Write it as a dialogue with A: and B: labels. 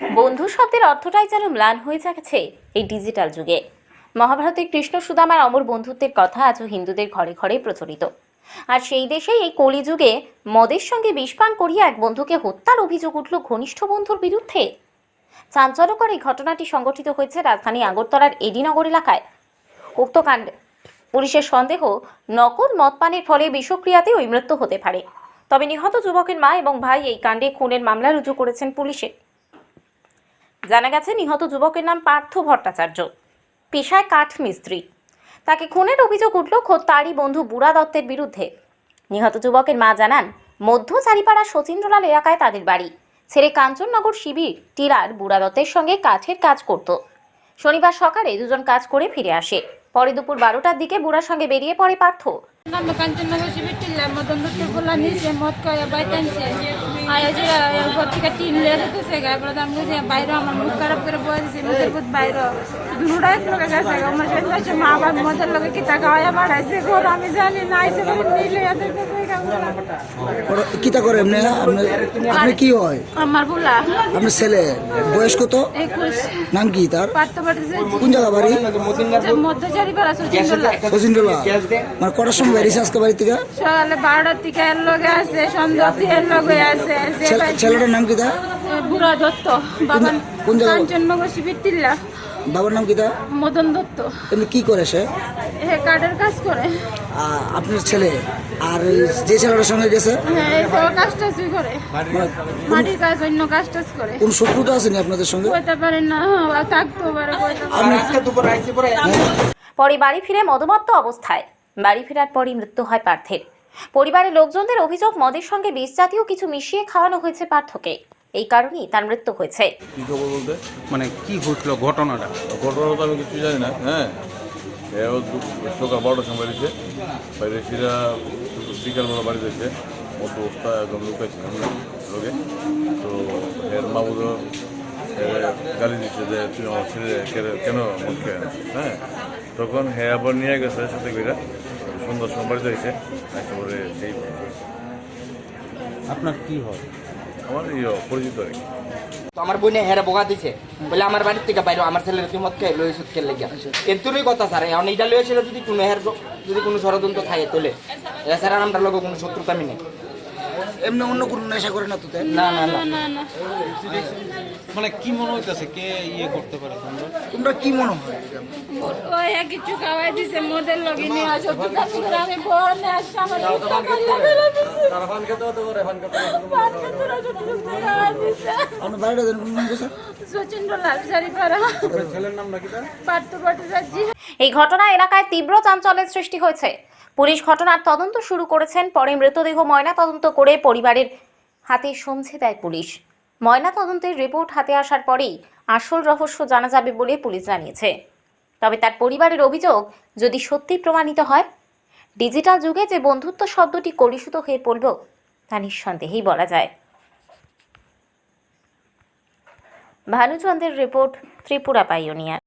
A: বন্ধু শব্দের অর্থটাই যেন ম্লান হয়ে যাচ্ছে এই ডিজিটাল যুগে। মহাভারতের কৃষ্ণ সুদামার অমর বন্ধুত্বের কথা আজও হিন্দুদের ঘরে ঘরে প্রচলিত। আর সেই দেশেই এই কলিযুগে মদের সঙ্গে বিষপান করিয়া এক বন্ধুকে হত্যার অভিযোগ উঠল ঘনিষ্ঠ বন্ধুর বিরুদ্ধে। চাঞ্চল্যকর এই ঘটনাটি সংগঠিত হয়েছে রাজধানী আগরতলার এডিনগর এলাকায়। উক্ত কাণ্ডে, পুলিশের সন্দেহ, নকল মদ পানের ফলে বিষক্রিয়াতে ওই মৃত্যু হতে পারে। তবে নিহত যুবকের মা এবং ভাই এই কাণ্ডে খুনের মামলা রুজু করেছেন পুলিশে। জানা গেছে, নিহত যুবকের নাম পার্থ ভট্টাচার্য। পেশায় কাঠ মিস্ত্রি। তাকে খুনের অভিযোগ উঠল খোদ তারই বন্ধু বুড়া দত্তের বিরুদ্ধে। নিহত যুবকের মা জানান, মধ্য চারিপাড়া শচীন্দ্রলাল এলাকায় তাদের বাড়ি। ছেড়ে কাঞ্চননগর শিবির টিলার বুড়া দত্তের সঙ্গে কাঠের কাজ করত। শনিবার সকালে দুজন কাজ করে ফিরে আসে। পরে দুপুর বারোটার দিকে বুড়ার সঙ্গে বেরিয়ে পড়ে পার্থ।
B: নাম কাঞ্চননগর মদ কয়ে থেকে টিন বাইরে আমার মুখ খারাপ করে মা
C: কিতা করে এমনি আপনি? কি হয়?
B: আমার বলা।
C: আপনার ছেলে বয়স কত? নাম কি তার? কোন জায়গা বাড়ি?
B: মধ্যচারি
C: মানে কটার সময় বেরিয়েছে আজকে বাড়ি থেকে?
B: সকালে বারোটার থেকে এর লগে আছে সন্ধ্যা দিয়ে এর লগে আছে।
C: ছেলেটার নাম কি তার?
B: বুড়া দত্ত। বাবা
C: কোন জায়গা?
B: কাঞ্চননগর শিবির টিল্লা।
C: বাবার নাম কি তার?
B: মদন দত্ত।
C: এমনি কি করে সে?
B: হে কার্ডের কাজ করে।
C: আপনার ছেলে। আর যে ছেলেটার সঙ্গে গেছে?
B: হ্যাঁ এই কাজ করে। মাটির কাজ অন্য কাজ টাজ করে।
C: কোন শত্রুতা আসেনি আপনাদের সঙ্গে?
B: কইতে পারেন না হ্যাঁ, থাকতে পারে কইতে পারে না।
A: পরে বাড়ি ফিরে মদমত্ত অবস্থায়। বাড়ি ফেরার পরই মৃত্যু হয় পার্থের। পরিবারের লোকজনদের অভিযোগ মদের সঙ্গে বিষ জাতীয় কিছু মিশিয়ে খাওয়ানো হয়েছে পার্থকে। এই কারণেই তার মৃত্যু হয়েছে।
D: কি খবর বলতে?
E: মানে কি হয়েছিল ঘটনাটা?
D: ঘটনা তো আমি কিছু জানি না হ্যাঁ। এও দু- সকাল বারোটার সময় বেরিয়েছে বাইরে বিকালবেলা বাড়িতে এসে মতো অবস্থা একদম লুকাইছে লোকে। তো এর গালি দিচ্ছে যে তুই আমার ছেলে কেন-? হ্যাঁ। তখন হ্যাঁ আবার নিয়ে গেছে সাথে করে। সুন্দর সম্পর্ক হয়েছে সেই
E: আপনার কি হয়?
D: আমার পরিচিত আর কি।
F: তো আমার বোনে হেরে বোকা দিছে। বলে আমার বাড়ির থেকে বাইরে আমার ছেলের তুই মত খেয়ে লই সুদ খেলে গিয়া এতুরই কথা স্যার এখন এইটা লইয়েছিল যদি কোনো হের যদি কোনো ষড়যন্ত্র থাকে তোলে। এছাড়া আমরা লোক কোনো শত্রুতা আমি নেই।
C: এমনি অন্য কোনো নেশা করে না তো তাই?
F: না না না।
B: না না।
E: মানে কি মনে হইতেছে? কে ইয়ে করতে পারে তোমরা?
C: তোমরা কি মনে হয়?
B: ওই এক কিছু খাওয়াই দিছে মদের লগে নিয়ে আসো। তো কাজ করে আমি বনে আসছি আমার টাকা লাগে
C: আপনার বাড়িটা জানেন কোন গেছে
B: সচিন্দ্র লাল চারি পাড়া
E: ছেলের নাম নাকি তার?
B: পার্থ ভট্টাচার্য।
A: এই ঘটনা এলাকায় তীব্র চাঞ্চল্যের সৃষ্টি হয়েছে। পুলিশ ঘটনার তদন্ত শুরু করেছেন, পরে মৃতদেহ ময়না তদন্ত করে পরিবারের হাতে সমঝে দেয় পুলিশ। ময়না তদন্তের রিপোর্ট হাতে আসার পরেই আসল রহস্য জানা যাবে বলে পুলিশ জানিয়েছে। তবে তার পরিবারের অভিযোগ, যদি সত্যি প্রমাণিত হয়, ডিজিটাল যুগে যে বন্ধুত্ব শব্দটি কলুষিত হয়ে পড়ল, তা নিঃসন্দেহেই বলা যায়। ভানুচন্দ্রের রিপোর্ট ত্রিপুরা পাইওনিয়ার।